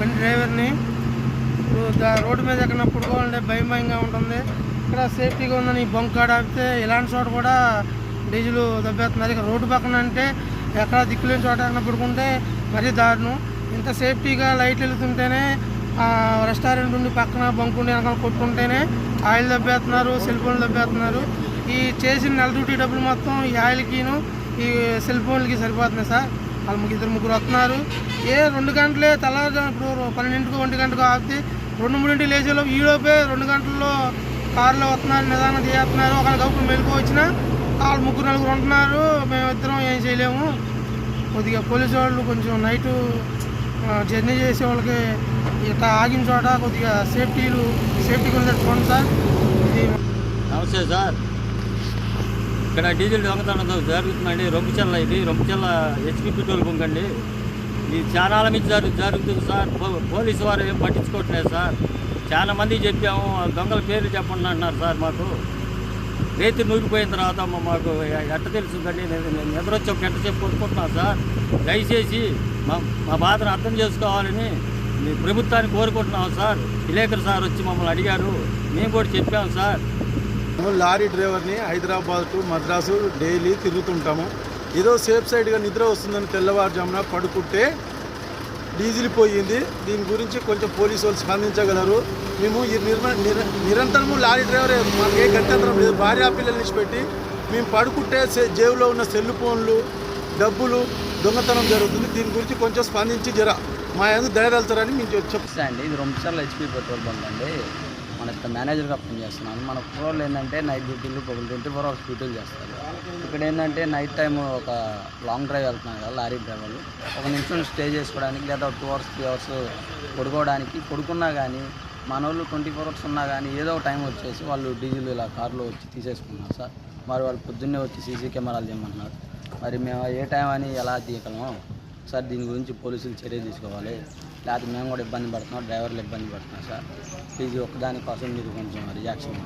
బండి డ్రైవర్ని. ఇప్పుడు రోడ్డు మీద ఎక్కడ పడుకోవాలంటే భయం భయంగా ఉంటుంది. ఇక్కడ సేఫ్టీగా ఉందని ఈ కాడ ఆపితే ఇలాంటి చోట కూడా డీజిల్ దెబ్బేస్తున్నారు. ఇక రోడ్డు పక్కన అంటే ఎక్కడ దిక్కులేని చోట ఎక్కడ పడుకుంటే మరీ దారుణం. ఇంత సేఫ్టీగా లైట్లు వెళ్తుంటేనే రెస్టారెంట్ ఉండి పక్కన బంక్ ఉండి వెనకాల కొట్టుకుంటేనే ఆయిల్ దెబ్బేస్తున్నారు సెల్ ఫోన్లు దెబ్బేస్తున్నారు. ఈ చేసిన నెల డ్యూటీ డబ్బులు మొత్తం ఈ ఆయిల్కిను ఈ సెల్ ఫోన్లకి సరిపోతున్నాయి సార్. వాళ్ళు ముగ్గురు ఇద్దరు ముగ్గురు వస్తున్నారు. ఏ రెండు గంటలే తెల్లవారుజాము ఇప్పుడు పన్నెండింటికి ఒంటి గంటకు ఆపితే రెండు మూడింటికి లేచేలోపు ఈలోపే రెండు గంటల్లో కారులో వస్తున్నారు నిదానం చేస్తున్నారు. ఒకరికి అప్పుడు మెలకు వాళ్ళు ముగ్గురు నలుగురు ఉంటున్నారు. మేమిద్దరం ఏం చేయలేము. కొద్దిగా పోలీసు వాళ్ళు కొంచెం నైటు జర్నీ చేసే వాళ్ళకి ఇట్లా ఆగిన చోట కొద్దిగా సేఫ్టీలు సేఫ్టీగా కొంచెం సార్. ఇది నమస్తే సార్. ఇక్కడ డీజిల్ దొంగతనం జరుగుతుందండి. రొంపుచెల్ల ఇది. రొంపుచెల్ల హెచ్పి పెట్రోల్ బంక్ అండి. ఇది చాలా మించి జరుగు జరుగుతుంది సార్. పో- పోలీసు వారు ఏం పట్టించుకోవట్లేదు సార్. చాలా మంది చెప్పాము. ఆ దొంగల పేర్లు చెప్పండి అంటున్నారు సార్ మాకు. రేతి నూగిపోయిన తర్వాత మాకు ఎట్ట తెలుస్తుందండి నేను నిద్ర వచ్చి ఒక గంట సేపు కొట్టుకుంటున్నాను సార్. దయచేసి మా మా బాధను అర్థం చేసుకోవాలని మీ ప్రభుత్వాన్ని కోరుకుంటున్నాం సార్. విలేకరు సార్ వచ్చి మమ్మల్ని అడిగారు. మేము కూడా చెప్పాము సార్. లారీ డ్రైవర్ని హైదరాబాద్ టు మద్రాసు డైలీ తిరుగుతుంటాము. ఏదో సేఫ్ సైడ్గా నిద్ర వస్తుందని తెల్లవారుజామున పడుకుంటే డీజిల్ పోయింది. దీని గురించి కొంచెం పోలీసు వాళ్ళు స్పందించగలరు. మేము ఈ నిర్మ నిర నిరంతరము లారీ డ్రైవరే. మాకు ఏ గత్యంతరం లేదు. భార్యా పిల్లల్ని పెట్టి మేము పడుకుంటే జేబులో ఉన్న సెల్ ఫోన్లు డబ్బులు దొంగతనం జరుగుతుంది. దీని గురించి కొంచెం స్పందించి జర మా ఎందుకు దయదలుతారని మేము చెప్ అండి ఇది రొంపిసర్ల హెచ్పి పెట్రోల్ బంక్ అండి. మన ఇక్కడ మేనేజర్గా పనిచేస్తున్నాను మన కుర్రోళ్ళు ఏంటంటే నైట్ డ్యూటీలు పొగలు ట్వంటీ ఫోర్ అవర్స్ డ్యూటీలు చేస్తారు. ఇక్కడ ఏంటంటే నైట్ టైం ఒక లాంగ్ డ్రైవ్ వెళ్తున్నాను కదా లారీ డ్రైవర్లు. ఒక నిమిషం స్టే చేసుకోవడానికి లేదా టూ అవర్స్ త్రీ అవర్స్ పడుకోవడానికి పడుకున్నా కానీ మన వాళ్ళు ట్వంటీ ఫోర్ అవర్స్ ఉన్నా కానీ ఏదో ఒక టైం వచ్చేసి వాళ్ళు డీజిల్ ఇలా కార్లో వచ్చి తీసేసుకున్నారు సార్. మరి వాళ్ళు పొద్దున్నే వచ్చి సీసీ కెమెరాలు చేయమంటున్నారు మరి మేము ఏ టైం అని ఎలా తీయగలము సార్ దీని గురించి పోలీసులు చర్య తీసుకోవాలి. లేకపోతే మేము కూడా ఇబ్బంది పడుతున్నాం డ్రైవర్లు ఇబ్బంది పడుతున్నాం సార్. ప్లీజ్ ఒక్కదానికోసం మీరు కొంచెం రియాక్షన్